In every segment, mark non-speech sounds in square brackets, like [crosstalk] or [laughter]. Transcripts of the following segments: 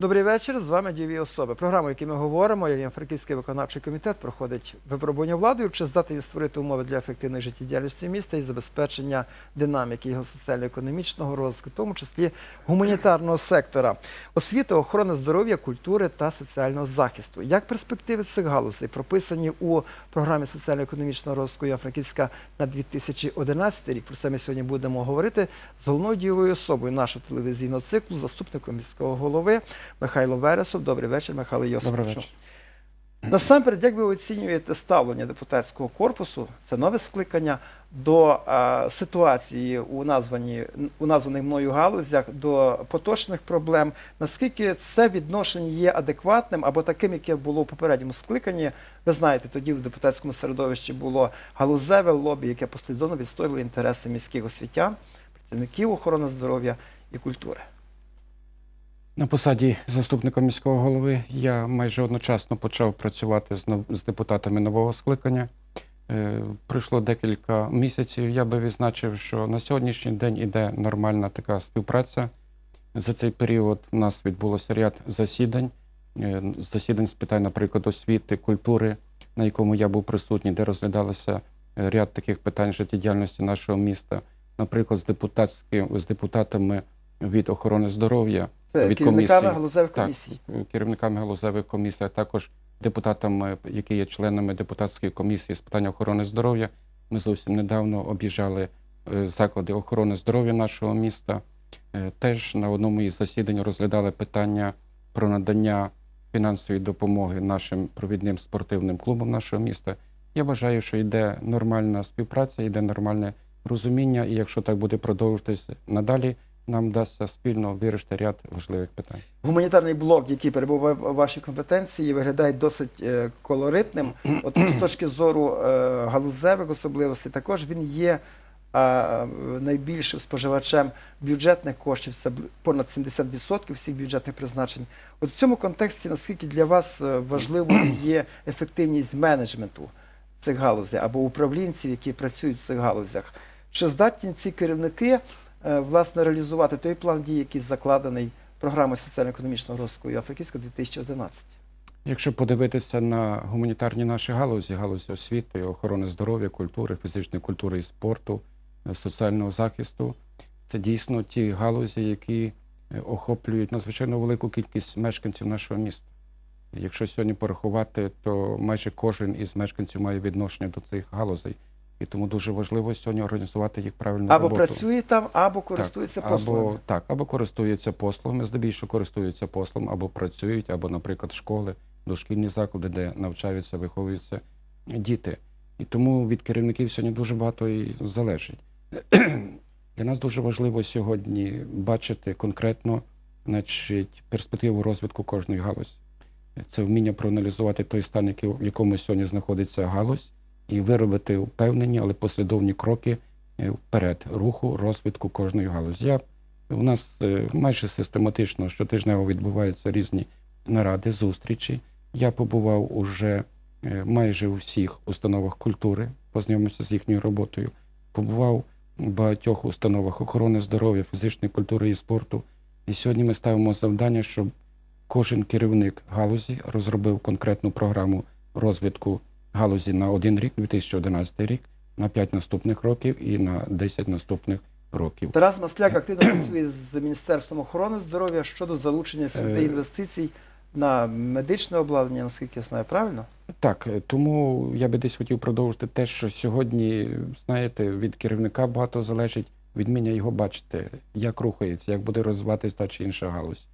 Добрий вечір. З вами дієві особи. Програма, в якій ми говоримо, як Франківський виконавчий комітет проходить випробування владою, чи здатний створити умови для ефективної життєдіяльності міста і забезпечення динаміки його соціально-економічного розвитку, в тому числі гуманітарного сектора, освіти, охорони здоров'я, культури та соціального захисту. Як перспективи цих галузей прописані у програмі соціально-економічного розвитку Івано-Франківська на 2011 рік. Про це ми сьогодні будемо говорити з головною дієвою особою нашого телевізійного циклу, заступником міського голови Михайло Вересов. Добрий вечір, Михайло Йосиповичу. Насамперед, як ви оцінюєте ставлення депутатського корпусу, це нове скликання до е, ситуації у названі у названих мною галузях, до поточних проблем? Наскільки це відношення є адекватним або таким, яке було в попередньому скликанні? Ви знаєте, тоді в депутатському середовищі було галузеве лобі, яке послідовно відстоювало інтереси міських освітян, працівників охорони здоров'я і культури. На посаді заступника міського голови я майже одночасно почав працювати з, депутатами нового скликання. Е, пройшло декілька місяців. Я би відзначив, що на сьогоднішній день іде нормальна така співпраця. За цей період у нас відбулося ряд засідань, е, засідань з питань, наприклад, освіти, культури, на якому я був присутній, де розглядалося е, ряд таких питань життєдіяльності нашого міста, наприклад, з депутатським з депутатами від охорони здоров'я. Це Від керівниками комісії. галузевих Так, керівниками галузевих комісій, а також депутатами, які є членами депутатської комісії з питань охорони здоров'я. Ми зовсім недавно об'їжджали е, заклади охорони здоров'я нашого міста. Е, Теж на одному із засідань розглядали питання про надання фінансової допомоги нашим провідним спортивним клубам нашого міста. Я вважаю, що йде нормальна співпраця, йде нормальне розуміння, і якщо так буде продовжуватись надалі, нам вдасться спільно вирішити ряд важливих питань. Гуманітарний блок, який перебуває в вашій компетенції, виглядає досить е, колоритним. От з [clears throat] точки зору е, галузевих особливостей, також він є е, найбільшим споживачем бюджетних коштів. Це понад 70% всіх бюджетних призначень. От в цьому контексті наскільки для вас е, важливою [clears throat] є ефективність менеджменту цих галузей або управлінців, які працюють в цих галузях? Чи здатні ці керівники власне реалізувати той план дій, який закладений програмою соціально-економічного розвитку Африківська 2011? Якщо подивитися на гуманітарні наші галузі, галузі освіти, охорони здоров'я, культури, фізичної культури і спорту, е, соціального захисту, це дійсно ті галузі, які е, охоплюють надзвичайно велику кількість мешканців нашого міста. Якщо сьогодні порахувати, то майже кожен із мешканців має відношення до цих галузей. І тому дуже важливо сьогодні організувати їх правильну Або роботу. працює там, або користується Так, послугами. Або, так, або користуються послугами, здебільшого користуються послугами, або працюють, або, наприклад, школи, дошкільні заклади, де навчаються, виховуються діти. І тому від керівників сьогодні дуже багато і залежить. [clears throat] Для нас дуже важливо сьогодні бачити конкретно значить, перспективу розвитку кожної галузі. Це вміння проаналізувати той стан, який- в якому сьогодні знаходиться галузь, і виробити впевнені, але послідовні кроки е, вперед руху розвитку кожної галузі. Я, у нас е, майже систематично щотижнево відбуваються різні наради, зустрічі. Я побував уже е, майже у всіх установах культури, познайомився з їхньою роботою. Побував в багатьох установах охорони здоров'я, фізичної культури і спорту. І сьогодні ми ставимо завдання, щоб кожен керівник галузі розробив конкретну програму розвитку галузі на один рік, 2011 рік, на 5 наступних років і на 10 наступних років. Тарас Масляк активно працює з Міністерством охорони здоров'я щодо залучення сюди Е. інвестицій на медичне обладнання, наскільки я знаю, правильно? Так, е, тому я би десь хотів продовжити те, що сьогодні, знаєте, від керівника багато залежить від вміння його бачити, як рухається, як буде розвиватися та чи інша галузь.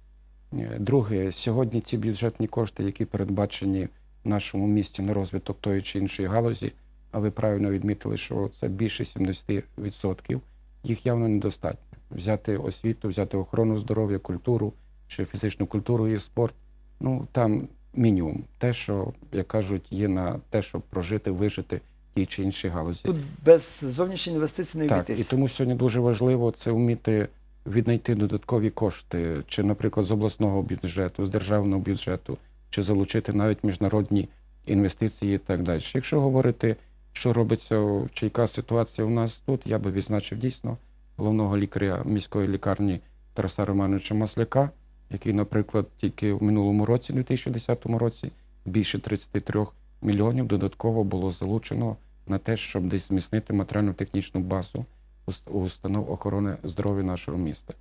Е, Друге, сьогодні ці бюджетні кошти, які передбачені в нашому місті на розвиток тої чи іншої галузі, а ви правильно відмітили, що це більше 70%, їх явно недостатньо. Взяти освіту, взяти охорону здоров'я, культуру, чи фізичну культуру і спорт. Ну там мінімум. Те, що, як кажуть, є на те, щоб прожити, вижити в тій чи іншій галузі. Тут без зовнішньої інвестиції не Так, і обійтись. тому сьогодні дуже важливо це вміти віднайти додаткові кошти, чи, наприклад, з обласного бюджету, з державного бюджету, чи залучити навіть міжнародні інвестиції і так далі. Якщо говорити, що робиться, чи яка ситуація у нас тут, я би відзначив дійсно головного лікаря міської лікарні Тараса Романовича Масляка, який, наприклад, тільки в минулому році, 2010 році, більше 33 мільйонів додатково було залучено на те, щоб десь зміцнити матеріально-технічну базу уст- установ охорони здоров'я нашого міста.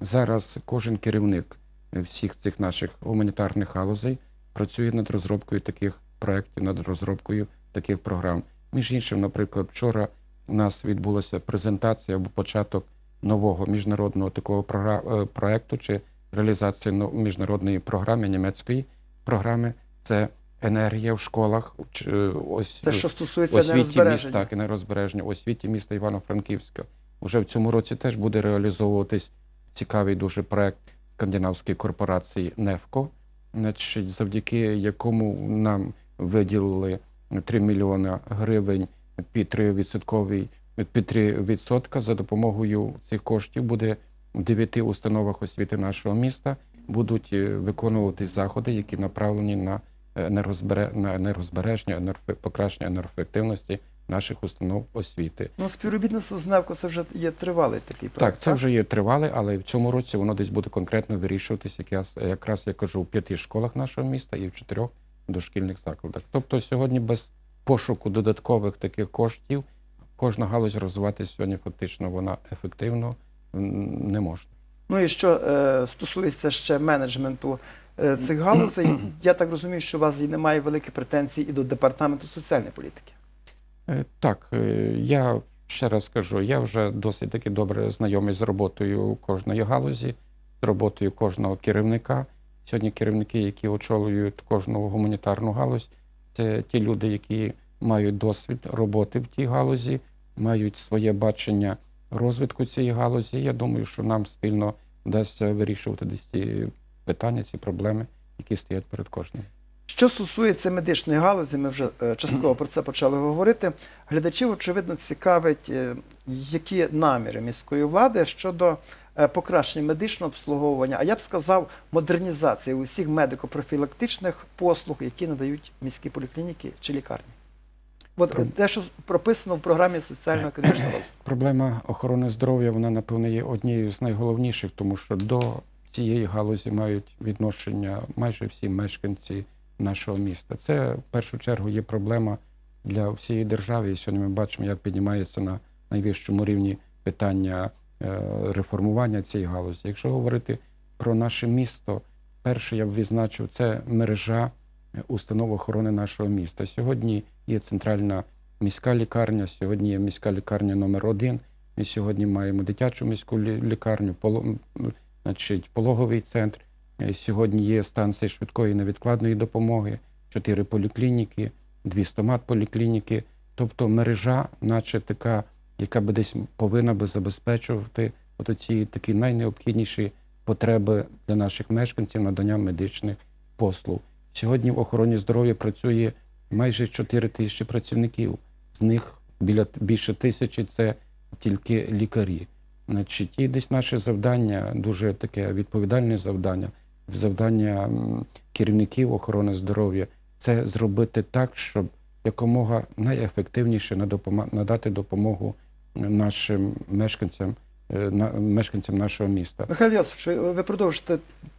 Зараз кожен керівник всіх цих наших гуманітарних галузей працює над розробкою таких проєктів, над розробкою таких програм. Між іншим, наприклад, вчора у нас відбулася презентація або початок нового міжнародного такого програ- е, чи реалізація но- міжнародної програми німецької програми. Це енергія в школах. е, Ось Це що стосується освіті міст, нерозбереження. так, і нерозбереження, освіті міста Івано-Франківська. Уже в цьому році теж буде реалізовуватись цікавий дуже проект скандинавської корпорації НЕФКО, значить, завдяки якому нам виділили 3 мільйони гривень під 3 відсотковий під 3 відсотка. За допомогою цих коштів буде в 9 установах освіти нашого міста будуть е, виконуватись заходи, які направлені на енергозбере- на енергозбереження, енерфе- покращення енергоефективності наших установ освіти. Ну, співробітництво з НЕВКО це вже є тривалий такий проект. Так, це вже є тривале, але в цьому році воно десь буде конкретно вирішуватись, якраз, якраз я кажу, в п'яти школах нашого міста і в чотирьох дошкільних закладах. Тобто сьогодні без пошуку додаткових таких коштів кожна галузь розвивати сьогодні фактично вона ефективно не може. Ну і що е, стосується ще менеджменту е, цих галузей, я так розумію, що у вас і немає великих претензій і до департаменту соціальної політики. Е, Так, е, я ще раз скажу, я вже досить таки добре знайомий з роботою кожної галузі, з роботою кожного керівника. Сьогодні керівники, які очолюють кожну гуманітарну галузь, це ті люди, які мають досвід роботи в тій галузі, мають своє бачення розвитку цієї галузі. Я думаю, що нам спільно вдасться вирішувати десь ці питання, ці проблеми, які стоять перед кожним. Що стосується медичної галузі, ми вже е, частково про це почали говорити. Глядачів, очевидно, цікавить, е, які наміри міської влади щодо е, покращення медичного обслуговування, а я б сказав, модернізації усіх медико-профілактичних послуг, які надають міські поліклініки чи лікарні. От Про- те, що прописано в програмі соціально-економічного розвитку. [clears throat] Проблема охорони здоров'я, вона, напевно, є однією з найголовніших, тому що до цієї галузі мають відношення майже всі мешканці нашого міста. Це в першу чергу є проблема для всієї держави. І сьогодні ми бачимо, як піднімається на найвищому рівні питання е, реформування цієї галузі. Якщо говорити про наше місто, перше я б відзначив це мережа е, установ охорони нашого міста. Сьогодні є центральна міська лікарня, сьогодні є міська лікарня номер один. Ми сьогодні маємо дитячу міську лікарню, поло- значить, пологовий центр. Е, Сьогодні є станції швидкої невідкладної допомоги, чотири поліклініки, дві стомат-поліклініки. Тобто мережа, наче така, яка би десь повинна би забезпечувати от ці такі найнеобхідніші потреби для наших мешканців надання медичних послуг. Сьогодні в охороні здоров'я працює майже 4 тисячі працівників. З них біля більше тисячі це тільки лікарі. Значить, і десь наше завдання, дуже таке відповідальне завдання, завдання керівників охорони здоров'я це зробити так, щоб якомога найефективніше надати допомогу нашим мешканцям, е, мешканцям нашого міста. Михайло Йосифович, ви продовжите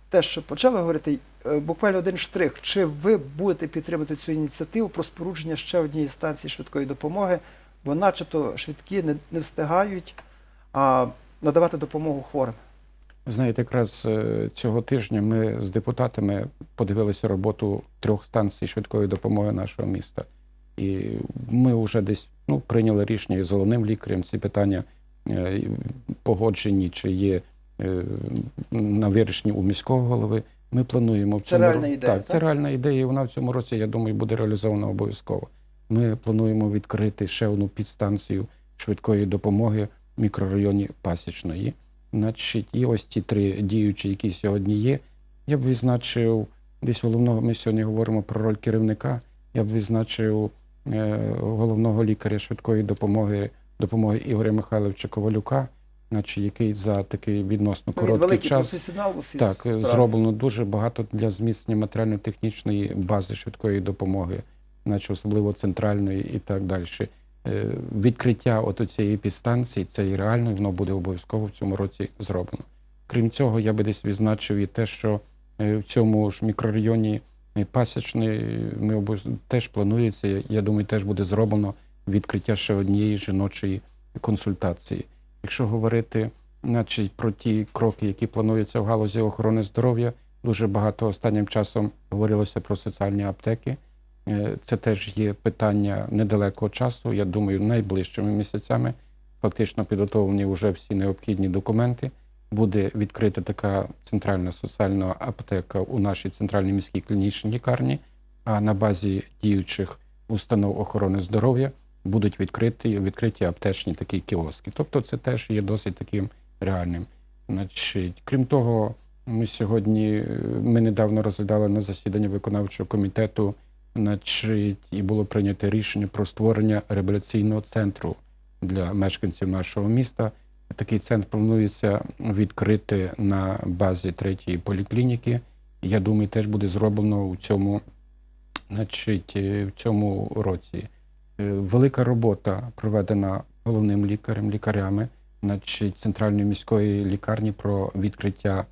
те, що почали говорити. Е, Буквально один штрих. Чи ви будете підтримувати цю ініціативу про спорудження ще однієї станції швидкої допомоги, бо начебто швидкі не, встигають надавати допомогу хворим? Знаєте, якраз е, цього тижня ми з депутатами подивилися роботу трьох станцій швидкої допомоги нашого міста. І ми вже десь ну, прийняли рішення із головним лікарем. Ці питання е, погоджені, чи є е, на вирішенні у міського голови Ми плануємо в Це реальна ро- ідея, Так, це реальна ідея. і Вона в цьому році, я думаю, буде реалізована обов'язково. Ми плануємо відкрити ще одну підстанцію швидкої допомоги в мікрорайоні Пасічної. Значить, і ось ці три діючі, які сьогодні є. Я б відзначив десь головного. Ми сьогодні говоримо про роль керівника. Я б відзначив е, головного лікаря швидкої допомоги допомоги Ігоря Михайловича Ковалюка, значить, який за такий відносно Він короткий великий час професіонал так, зроблено дуже багато для зміцнення матеріально-технічної бази швидкої допомоги, наче особливо центральної і так далі. Е, Відкриття от цієї підстанції це і реально, воно буде обов'язково в цьому році зроблено. Крім цього, я би десь відзначив і те, що е, в цьому ж мікрорайоні е, Пасічний ми теж планується. Я думаю, теж буде зроблено відкриття ще однієї жіночої консультації. Якщо говорити значить, про ті кроки, які плануються в галузі охорони здоров'я. Дуже багато останнім часом говорилося про соціальні аптеки. Е, Це теж є питання недалекого часу. Я думаю, найближчими місяцями фактично підготовлені вже всі необхідні документи. Буде відкрита така центральна соціальна аптека у нашій центральній міській клінічній лікарні. А на базі діючих установ охорони здоров'я будуть відкриті, відкриті аптечні такі кіоски. Тобто, це теж є досить таким реальним. Значить, крім того, ми сьогодні е, ми недавно розглядали на засіданні виконавчого комітету, значить, і було прийнято рішення про створення реабілітаційного центру для мешканців нашого міста. Такий центр планується відкрити на базі третьої поліклініки. Я думаю, теж буде зроблено у цьому, значить, е, в цьому році. Е, Велика робота проведена головним лікарем, лікарями значить, центральної міської лікарні про відкриття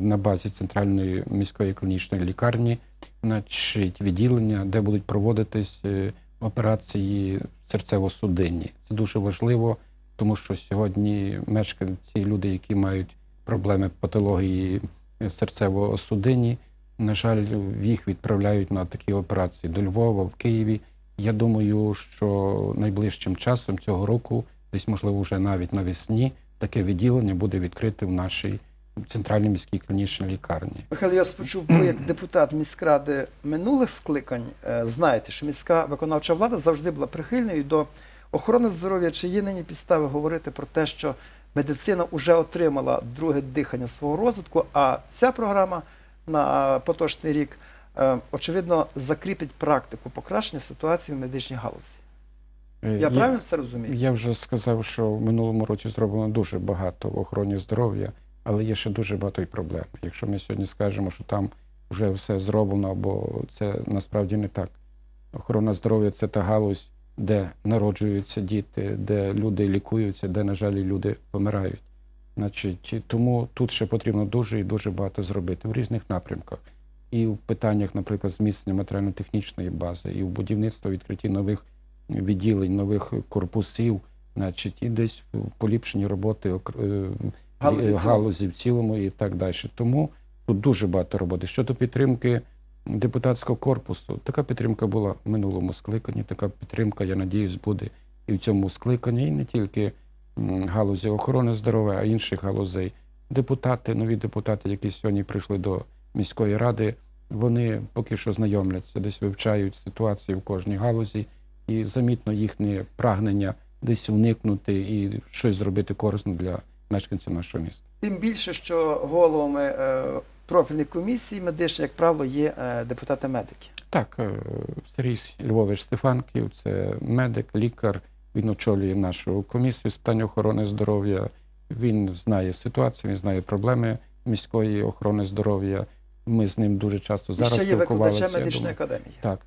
на базі центральної міської клінічної лікарні, значить, відділення, де будуть проводитись е, операції серцево-судинні. Це дуже важливо, тому що сьогодні мешканці, люди, які мають проблеми патології серцево-судинні, на жаль, їх відправляють на такі операції до Львова, в Києві. Я думаю, що найближчим часом цього року, десь можливо вже навіть навесні, таке відділення буде відкрите в нашій центральній міській клінічній лікарні. Михайло, я почув, ви як депутат міськради минулих скликань, е, знаєте, що міська виконавча влада завжди була прихильною до охорони здоров'я. Чи є нині підстави говорити про те, що медицина вже отримала друге дихання свого розвитку, а ця програма на поточний рік, е, очевидно, закріпить практику покращення ситуації в медичній галузі. Е, Я правильно це розумію? Я вже сказав, що в минулому році зроблено дуже багато в охороні здоров'я, але є ще дуже багато і проблем. Якщо ми сьогодні скажемо, що там вже все зроблено, бо це насправді не так. Охорона здоров'я це та галузь, де народжуються діти, де люди лікуються, де, на жаль, люди помирають. Значить, тому тут ще потрібно дуже і дуже багато зробити в різних напрямках. І в питаннях, наприклад, зміцнення матеріально-технічної бази, і в будівництво відкритті нових відділень, нових корпусів, значить, і десь в поліпшенні роботи е, Галузі галузі в цілому і так далі. Тому тут дуже багато роботи. Щодо підтримки депутатського корпусу, така підтримка була в минулому скликанні. Така підтримка, я надіюсь, буде і в цьому скликанні, і не тільки галузі охорони здоров'я, а інших галузей. Депутати, нові депутати, які сьогодні прийшли до міської ради, вони поки що знайомляться, десь вивчають ситуацію в кожній галузі, і замітно їхнє прагнення десь уникнути і щось зробити корисно для мешканців нашого міста. Тим більше, що головами е, профільних комісій медичних, як правило, є е, депутати-медики. Так, е, Сергій Львович Стефанків, це медик, лікар. Він очолює нашу комісію з питань охорони здоров'я. Він знає ситуацію, він знає проблеми міської охорони здоров'я. Ми з ним дуже часто зараз ще є я медичної академії. Так,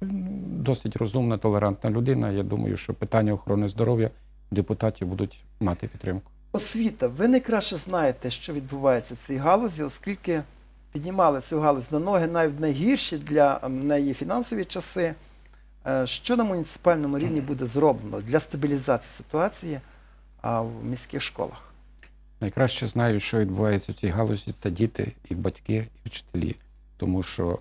досить розумна, толерантна людина. Я думаю, що питання охорони здоров'я депутатів будуть мати підтримку. Освіта, ви найкраще знаєте, що відбувається в цій галузі, оскільки піднімали цю галузь на ноги навіть найгірші для ем, неї фінансові часи. Е, Що на муніципальному рівні буде зроблено для стабілізації ситуації в міських школах? Найкраще знаю, що відбувається в цій галузі, це діти, і батьки, і вчителі. Тому що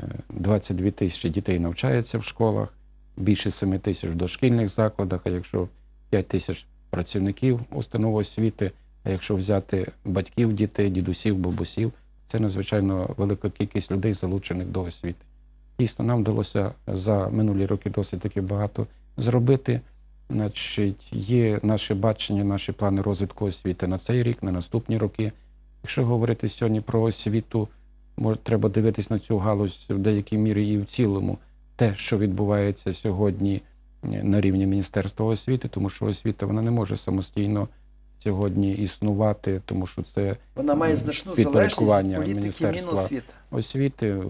е, 22 тисячі дітей навчаються в школах, більше 7 тисяч в дошкільних закладах, а якщо 5 тисяч працівників установ освіти, а якщо взяти батьків дітей, дідусів, бабусів, Це надзвичайно велика кількість людей, залучених до освіти. Дійсно, нам вдалося за минулі роки досить таки багато зробити. Значить, є наше бачення, наші плани розвитку освіти на цей рік, на наступні роки. Якщо говорити сьогодні про освіту, може, треба дивитись на цю галузь в деякій мірі і в цілому, те, що відбувається сьогодні на рівні Міністерства освіти, тому що освіта вона не може самостійно сьогодні існувати, тому що це Вона має значну підпорядкування Міністерства Міносвіти. освіти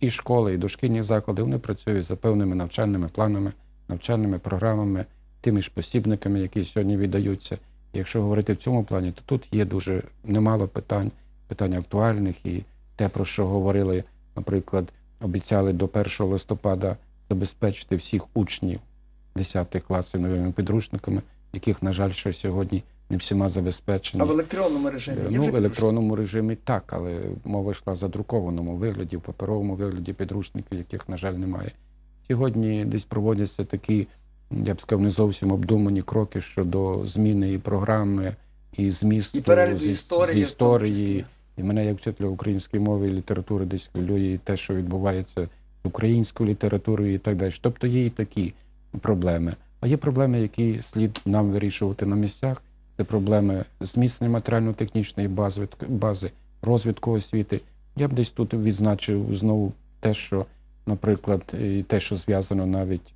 і школи, і дошкільні заклади вони працюють за певними навчальними планами, навчальними програмами, тими ж посібниками, які сьогодні віддаються. Якщо говорити в цьому плані, то тут є дуже немало питань, питань актуальних, і те, про що говорили, наприклад, обіцяли до 1 листопада забезпечити всіх учнів 10 класів новими підручниками, яких, на жаль, ще сьогодні не всіма забезпечені. А в електронному режимі є Ну, вже в електронному режимі так, але мова йшла за друкованому вигляді, в паперовому вигляді підручників, яких, на жаль, немає. Сьогодні десь проводяться такі, я б сказав, не зовсім обдумані кроки щодо зміни і програми, і змісту і зі- історії, з історії. І мене, як вчителя української мови і літератури, десь хвилює і те, що відбувається українською літературою і так далі. Тобто є і такі проблеми. А є проблеми, які слід нам вирішувати на місцях. Це проблеми зміцнення матеріально-технічної бази, бази розвитку освіти. Я б десь тут відзначив знову те, що, наприклад, і те, що зв'язано навіть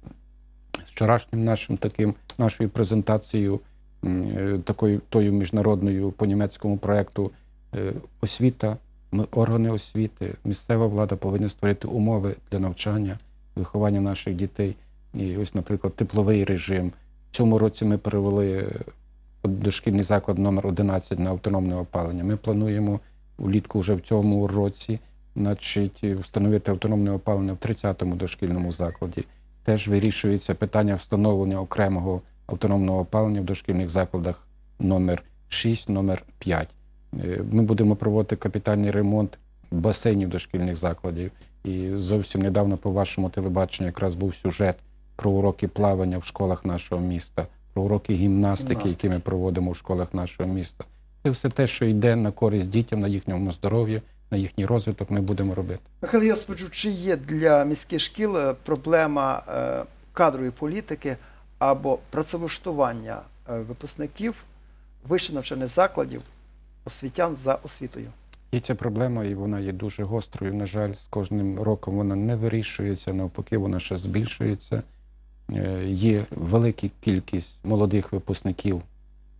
з вчорашнім нашим таким нашою презентацією, е, такою тою міжнародною по німецькому проекту е, освіта, органи освіти, місцева влада повинні створити умови для навчання, виховання наших дітей. І ось, наприклад, тепловий режим. В цьому році ми перевели е, дошкільний заклад номер 11 на автономне опалення. Ми плануємо улітку вже в цьому році, значить, встановити автономне опалення в 30-му дошкільному закладі. Теж вирішується питання встановлення окремого автономного опалення в дошкільних закладах номер 6, номер 5. Е, Ми будемо проводити капітальний ремонт басейнів дошкільних закладів. І зовсім недавно по вашому телебаченню якраз був сюжет про уроки плавання в школах нашого міста, про уроки гімнастики, Гімнастики. які ми проводимо в школах нашого міста. Це все те, що йде на користь дітям, на їхньому здоров'ю, на їхній розвиток, ми будемо робити. Михайло Йосиповичу, чи є для міських шкіл е, проблема е, кадрової політики або працевлаштування випускників вищих навчальних закладів освітян за освітою? Є ця проблема, і вона є дуже гострою. На жаль, з кожним роком вона не вирішується, навпаки, вона ще збільшується. Е, Є велика кількість молодих випускників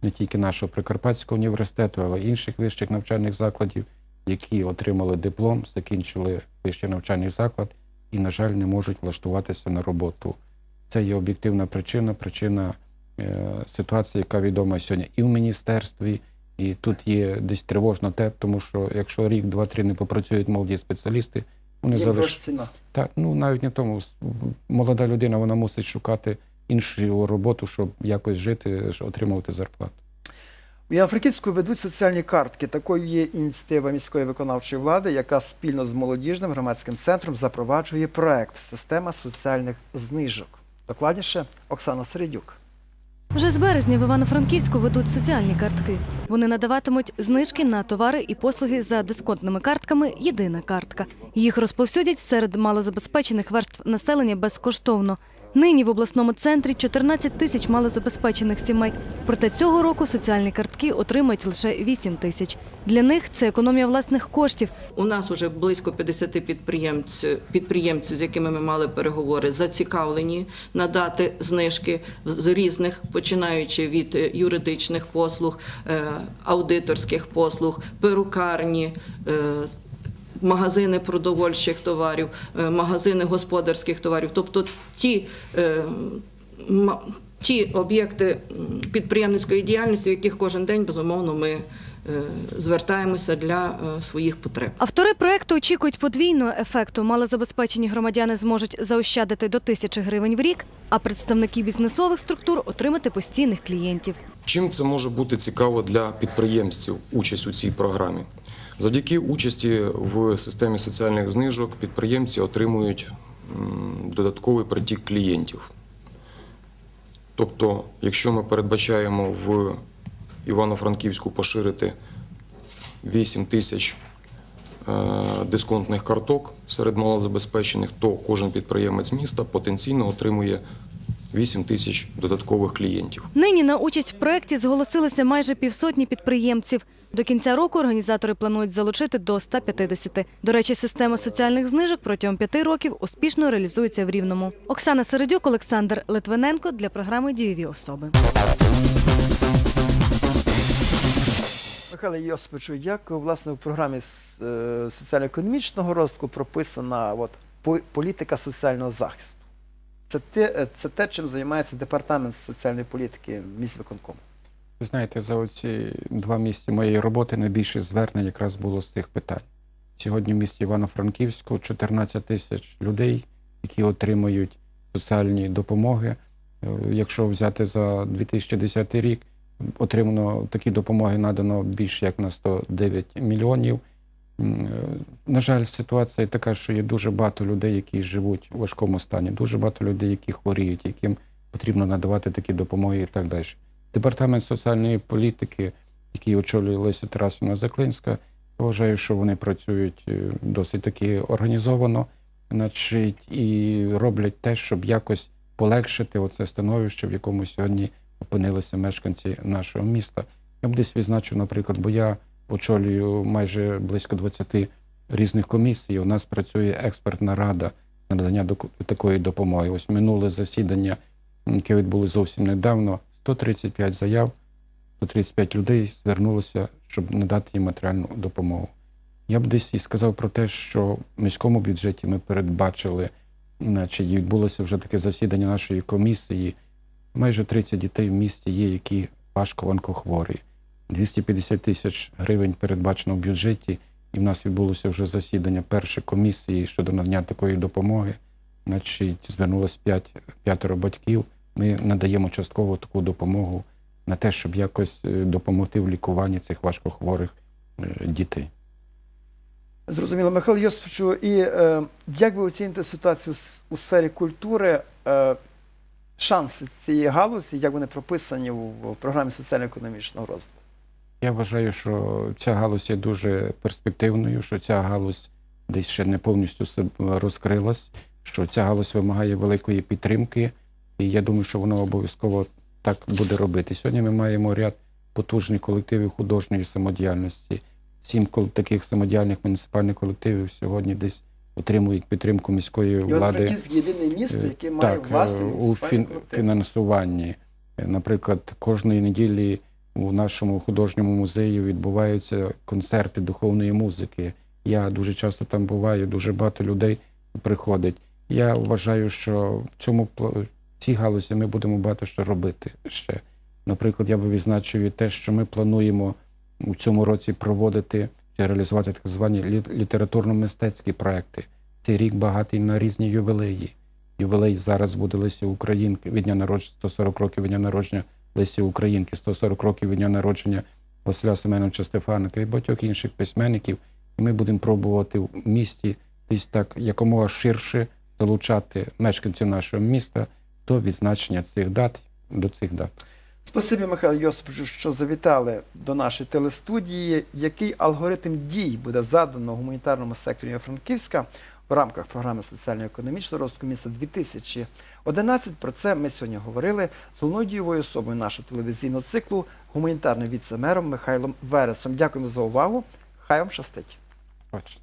не тільки нашого Прикарпатського університету, але й інших вищих навчальних закладів, які отримали диплом, закінчили вищий навчальний заклад і, на жаль, не можуть влаштуватися на роботу. Це є об'єктивна причина, причина е, ситуації, яка відома сьогодні і в міністерстві, і тут є десь тривожно те, тому що якщо рік, два-три не попрацюють молоді спеціалісти, вони Їм залиш... ціна. Так, ну навіть не тому. Молода людина вона мусить шукати іншу роботу, щоб якось жити, щоб отримувати зарплату. У Івано-Франківську ведуть соціальні картки. Такою є ініціатива міської виконавчої влади, яка спільно з молодіжним громадським центром запроваджує проект Система соціальних знижок. Докладніше Оксана Середюк. Вже з березня в Івано-Франківську ведуть соціальні картки. Вони надаватимуть знижки на товари і послуги за дисконтними картками Єдина картка. Їх розповсюдять серед малозабезпечених верств населення безкоштовно. Нині в обласному центрі 14 тисяч малозабезпечених сімей. Проте цього року соціальні картки отримають лише 8 тисяч. Для них це економія власних коштів, У нас вже близько 50 підприємців, підприємців, з якими ми мали переговори, зацікавлені надати знижки з різних, починаючи від е, юридичних послуг, е, аудиторських послуг, перукарні. Магазини продовольчих товарів, е, магазини господарських товарів, тобто ті, е, ті об'єкти підприємницької діяльності, в яких кожен день безумовно ми е, звертаємося для своїх потреб. Автори проекту очікують подвійного ефекту. Малозабезпечені громадяни зможуть заощадити до тисячі гривень в рік, а представники бізнесових структур отримати постійних клієнтів. Чим це може бути цікаво для підприємців участь у цій програмі? Завдяки участі в системі соціальних знижок підприємці отримують додатковий притік клієнтів. Тобто, якщо ми передбачаємо в Івано-Франківську поширити 8 тисяч дисконтних карток серед малозабезпечених, то кожен підприємець міста потенційно отримує 8 тисяч додаткових клієнтів. Нині на участь в проєкті зголосилися майже півсотні підприємців. До кінця року організатори планують залучити до 150. До речі, система соціальних знижок протягом п'яти років успішно реалізується в Рівному. Оксана Середюк, Олександр Литвиненко для програми Дієві особи. Михайло Йосиповичу, як власне в програмі е, соціально-економічного розвитку прописана от, політика соціального захисту? Це те, е, це те, чим займається департамент соціальної політики міськвиконкому. Ви знаєте, за оці два місяці моєї роботи найбільше звернень якраз було з цих питань. Сьогодні в місті Івано-Франківську 14 тисяч людей, які отримують соціальні допомоги. Е, Якщо взяти за 2010 рік, отримано такі допомоги надано більше як на 109 мільйонів. Е, На жаль, ситуація така, що є дуже багато людей, які живуть у важкому стані, дуже багато людей, які хворіють, яким потрібно надавати такі допомоги і так далі. Департамент соціальної політики, який очолює Леся Тарасівна Заклинська, я вважаю, що вони працюють е, досить таки організовано, значить, і роблять те, щоб якось полегшити оце становище, в якому сьогодні опинилися мешканці нашого міста. Я б десь відзначив, наприклад, бо я очолюю майже близько 20 різних комісій. У нас працює експертна рада на надання такої допомоги. Ось минуле засідання, яке відбулося зовсім недавно, 135 заяв, 135 людей звернулося, щоб надати їм матеріальну допомогу. Я б десь і сказав про те, що в міському бюджеті ми передбачили, і відбулося вже таке засідання нашої комісії. Майже 30 дітей в місті є, які важко онкохворі. 250 тисяч гривень передбачено в бюджеті, і в нас відбулося вже засідання першої комісії щодо надання такої допомоги. Значить, звернулося 5, п'ятеро батьків. Ми надаємо частково таку допомогу на те, щоб якось е, допомогти в лікуванні цих важкохворих е, дітей. Зрозуміло, Михайло Йосиповичу, і е, як ви оціните ситуацію у сфері культури, е, шанси цієї галузі, як вони прописані в програмі соціально-економічного розвитку? Я вважаю, що ця галузь є дуже перспективною, що ця галузь десь ще не повністю розкрилась, що ця галузь вимагає великої підтримки, і я думаю, що воно обов'язково так буде робити. Сьогодні ми маємо ряд потужних колективів художньої самодіяльності. Сім таких самодіяльних муніципальних колективів сьогодні десь отримують підтримку міської влади. Івано-Франківськ єдине місто, Е, яке має так, власні е, у фін- фінансуванні. Е, Наприклад, кожної неділі у нашому художньому музеї відбуваються концерти духовної музики. Я дуже часто там буваю, дуже багато людей приходить. Я вважаю, що в цьому в цій галузі ми будемо багато що робити ще. Наприклад, я би відзначив і те, що ми плануємо у цьому році проводити чи реалізувати так звані літературно-мистецькі проекти. Цей рік багатий на різні ювілеї. Ювілей зараз буде Лесі Українки від дня народження 140 років від дня народження Лесі Українки, 140 років від дня народження Василя Семеновича Стефаника і багатьох інших письменників. І ми будемо пробувати в місті десь так якомога ширше залучати мешканців нашого міста до відзначення цих дат, до цих дат. Спасибі, Михайло Йосиповичу, що завітали до нашої телестудії. Який алгоритм дій буде задано гуманітарному секторі Франківська в рамках програми соціально-економічного розвитку міста 2011. Про це ми сьогодні говорили з головною дієвою особою нашого телевізійного циклу, гуманітарним віцемером Михайлом Вересом. Дякуємо за увагу. Хай вам щастить. Бачу.